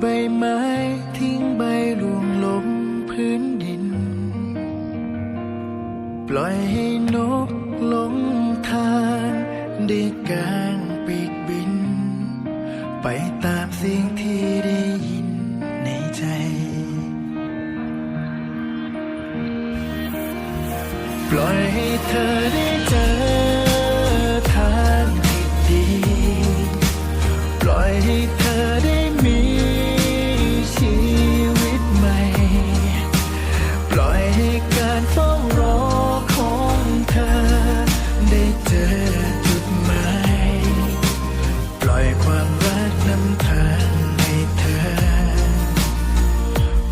ใบไม้ทิ้งใบร่วงลงพื้นดิน ปล่อยให้นกลงทางได้กลางปีกบิน ไปตามเสียงที่ได้ยินในใจปล่อยให้เธอได้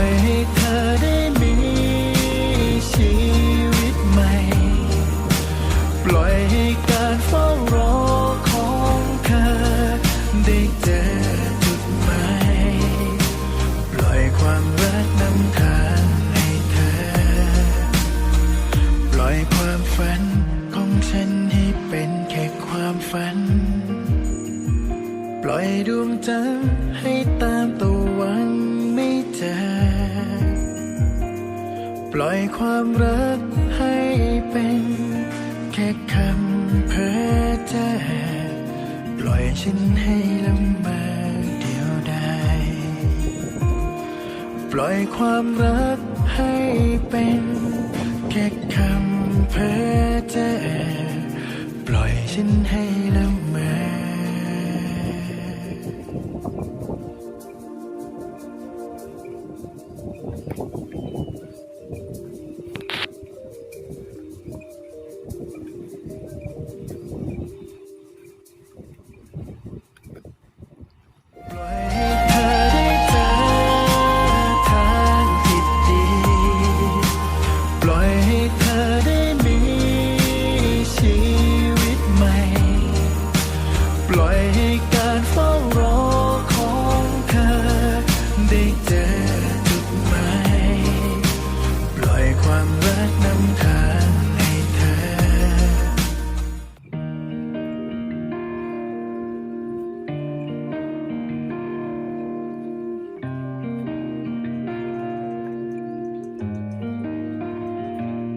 อยให้เธอได้มีชีวิตใหม่ ปล่อยให้การเฝ้ารอของเธอได้เจอจุดหมายปล่อยความรักนำทางให้เธอ ปล่อยความฝันของฉันให้เป็นแค่ความฝัน ปล่อยดวงจันทร์ให้ตามตะวันไม่เจอ ปล่อยความรักให้เป็นแค่คำเพ้อเจ้อปล่อยฉันให้ละเมอเดียวดายปล่อยความรักให้เป็นแค่คำเพ้อเจ้อปล่อยฉันให้ละเมอ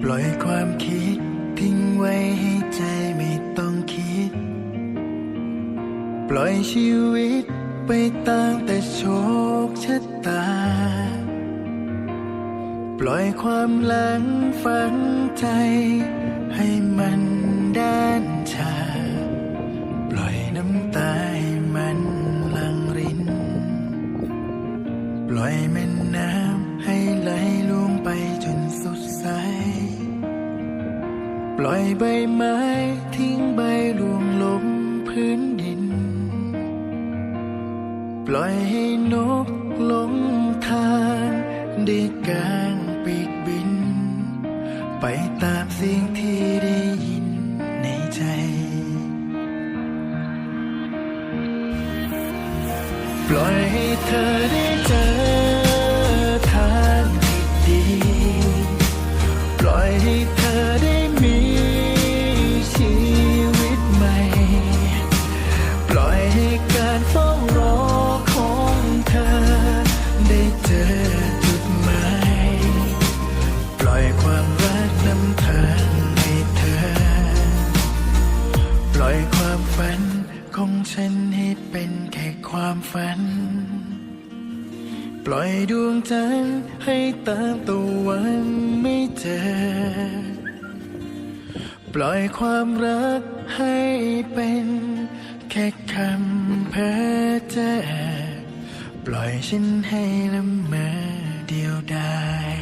ปล่อยความคิด ทิ้งไว้ให้ใจไม่ต้องคิด ปล่อยชีวิตไปตามแต่โชคชะตา ปล่อยความหลังฝังใจให้มัน ล่อยใบไม้ทิ้งใบร่วงลงพื้นดิน ปล่อยให้นกลงทางได้กลางปีกบิน ไปตามเสียงที่ได้ยินในใจ ปล่อย ฝัน ปล่อยดวงจันทร์ให้ตามตะวันไม่เจอ ปล่อยความรักให้เป็นแค่คำเพ้อเจ้อปล่อยฉันให้ละเมอเดียวดาย